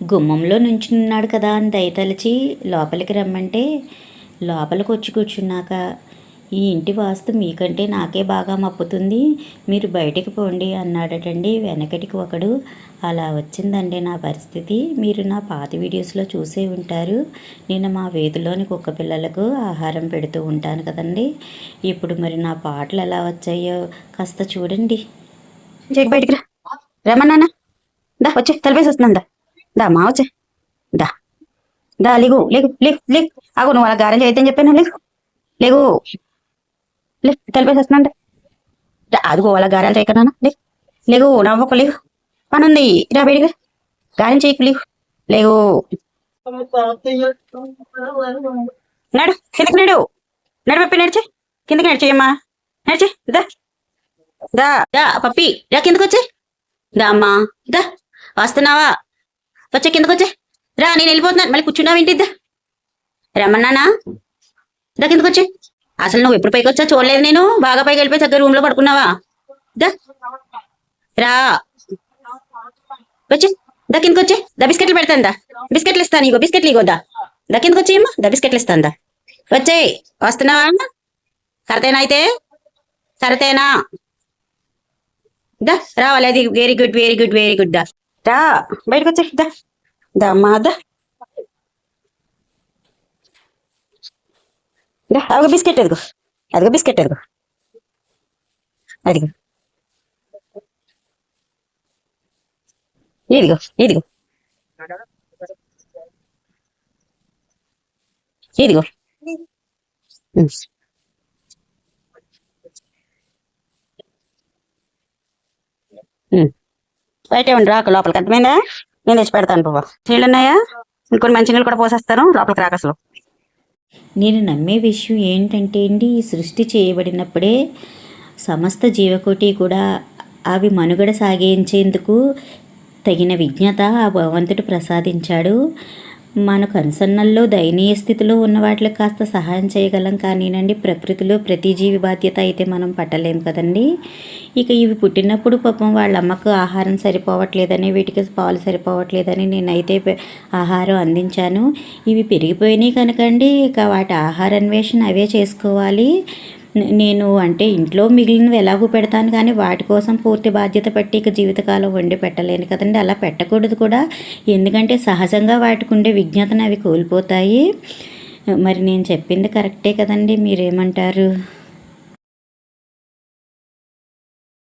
గుమ్మంలో నుంచున్నాడు కదా అని దయతలిచి లోపలికి రమ్మంటే లోపలికి వచ్చి కూర్చున్నాక ఈ ఇంటి వాస్తు మీకంటే నాకే బాగా మప్పుతుంది మీరు బయటికి పోండి అన్నాడటండి వెనకటికి ఒకడు. అలా వచ్చిందండి నా పరిస్థితి. మీరు నా పాత వీడియోస్లో చూసే ఉంటారు. నేను మా వీధిలోని కుక్క పిల్లలకు ఆహారం పెడుతూ ఉంటాను కదండి. ఇప్పుడు మరి నా పాటలు ఎలా వచ్చాయో కాస్త చూడండి. బయటికి రా. రమ్మన్నా దా వచ్చే. తలపేసి వస్తుందా దా మా వచ్చే. దా. దా లేగు లేగు లేగు లేగు. ఆగు నువ్వు అలా గారం చేయొద్దని చెప్పాను లేగు. లేగు. లే తెలిపేసేస్తున్నా అదిగో అలా గారెలు చేయకనా లే లేగు. నవ్వకు లేగు. పని ఉంది రా బయటికి. గారెం చేయకు లేగు. లేగు. నడు కిందకి నడు. నడు పప్పి నడిచే. కిందకి నడిచేయమ్మా నడిచే దా. దా దా పప్పి. రా కిందకి వచ్చే దా అమ్మా. దా వస్తున్నావా? వచ్చే కిందకు వచ్చే. రా నేను వెళ్ళిపోతున్నాను మళ్ళీ కూర్చున్నావు ఏంటిద్దా రమ్మన్నానా? దా కిందకి వచ్చే. అసలు నువ్వు ఎప్పుడు పైకి వచ్చా? చూడలేదు నేను. బాగా పైకి వెళ్ళిపోయి చక్కగా రూమ్లో పడుకున్నావా? దా. రా. వచ్చే. దా కిందకి వచ్చే. దా బిస్కెట్లు పెడతాను దా. బిస్కెట్లు ఇస్తాను ఇగో. బిస్కెట్లు ఇగో దా. దా కిందకి వచ్చేయమ్మా దా బిస్కెట్లు ఇస్తాను దా. వచ్చే. వస్తున్నావా సరతేనా అయితే? సరతేనా? దా రావాలి. అది very good very good very good దా. రా బయటకు వచ్చే దా. దా అమ్మా దా. అదిగో బిస్కెట్ అదిగో. అదిగో బిస్కెట్ అదిగో. అదిగో. ఇదిగో ఇదిగో. ఇదిగో. ఉమ్. ఉమ్. బయటే ఉండి రాక లోపలికి. అర్థమైందా? నేను తెచ్చి పెడతాను బాబా నీళ్ళు ఉన్నాయా ఇంకొన్ని మంచి నీళ్ళు కూడా పోసేస్తాను లోపలికి రాక అసలు. నేను నమ్మే విషయం ఏంటంటే అండి ఈ సృష్టి చేయబడినప్పుడే సమస్త జీవకోటి కూడా అవి మనుగడ సాగించేందుకు తగిన విజ్ఞత ఆ భగవంతుడు ప్రసాదించాడు. మన కనుసన్నల్లో దయనీయ స్థితిలో ఉన్న వాటికి కాస్త సహాయం చేయగలం కానీనండి. ప్రకృతిలో ప్రతి జీవి బాధ్యత అయితే మనం పట్టలేం కదండి. ఇక ఇవి పుట్టినప్పుడు పాపం వాళ్ళ అమ్మకు ఆహారం సరిపోవట్లేదని వీటికి పాలు సరిపోవట్లేదని నేనైతే ఆహారం అందించాను. ఇవి పెరిగిపోయినాయి కనుకండి. ఇక వాటి ఆహార అన్వేషణ అవే చేసుకోవాలి. నేను అంటే ఇంట్లో మిగిలినవి ఎలాగో పెడతాను కానీ వాటి కోసం పూర్తి బాధ్యత పెట్టి ఇక జీవితకాలం వండి పెట్టలేను కదండి. అలా పెట్టకూడదు కూడా. ఎందుకంటే సహజంగా వాటికి ఉండే విజ్ఞతను అవి కోల్పోతాయి. మరి నేను చెప్పింది కరెక్టే కదండి. మీరేమంటారు?